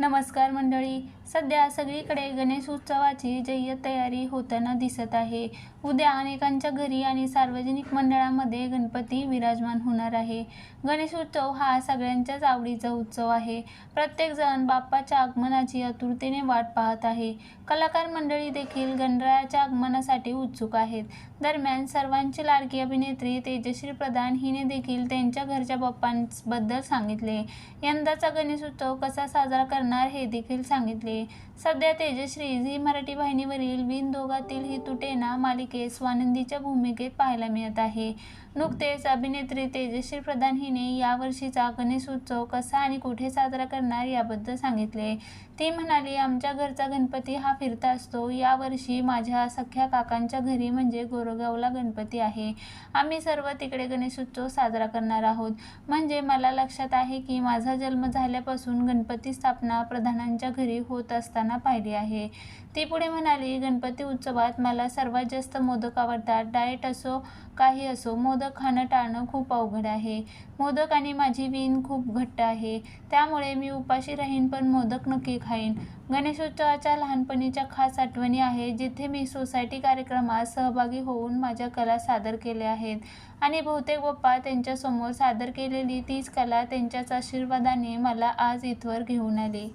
नमस्कार मंडळी. सध्या सगळीकडे गणेश उत्सवाची जय्यत तयारी होताना दिसत आहे. उद्या अनेकांच्या घरी आणि सार्वजनिक मंडळामध्ये गणपती विराजमान होणार आहे. गणेश उत्सव हा सगळ्यांच्याच आवडीचा उत्सव आहे. प्रत्येकजण बाप्पाच्या आगमनाची आतुरतेने वाट पाहत आहे. कलाकार मंडळी देखील गणरायाच्या आगमनासाठी उत्सुक आहेत. दरम्यान सर्वांची लाडकी अभिनेत्री तेजश्री प्रधान हिने देखील त्यांच्या घरच्या बाप्पांबद्दल सांगितले. यंदाचा गणेश उत्सव कसा साजरा करणार हे देखील सांगितले. सध्या तेजश्री झी मराठी वाहिनीवरील विनदोगातील ही तुटेना मालिकेत स्वानंदीच्या भूमिकेत पाहायला मिळत आहे. नुकतेच अभिनेत्री तेजश्री प्रधान हिने यावर्षीचा गणेश उत्सव कसा आणि कुठे साजरा करणार याबद्दल सांगितले. ती म्हणाली आमच्या घरचा गणपती हा फिरता असतो. यावर्षी माझ्या सख्या काकांच्या घरी म्हणजे गोरेगावला गणपती आहे. आम्ही सर्व तिकडे गणेशोत्सव साजरा करणार आहोत. म्हणजे मला लक्षात आहे की माझा जन्म झाल्यापासून गणपती स्थापना प्रधानांच्या घरी होत असताना पाहिली आहे. ती पुढे म्हणाली गणपती उत्सवात मला सर्वात जास्त मोदक आवडतात. डाएट असो काही असो मोदक खाणं टाळणं खूप अवघड आहे. मोदक आणि माझी वीण खूप घट्ट आहे. त्यामुळे मी उपाशी राहीन पण मोदक नक्की खाईन. गणेशोत्सवाच्या लहानपणीच्या खास आठवणी आहेत जिथे मी सोसायटी कार्यक्रमात सहभागी होऊन माझ्या कला सादर केल्या आहेत. आणि बहुतेक बाप्पा त्यांच्यासमोर सादर केलेली तीच कला त्यांच्याच आशीर्वादाने मला आज इथवर घेऊन आली.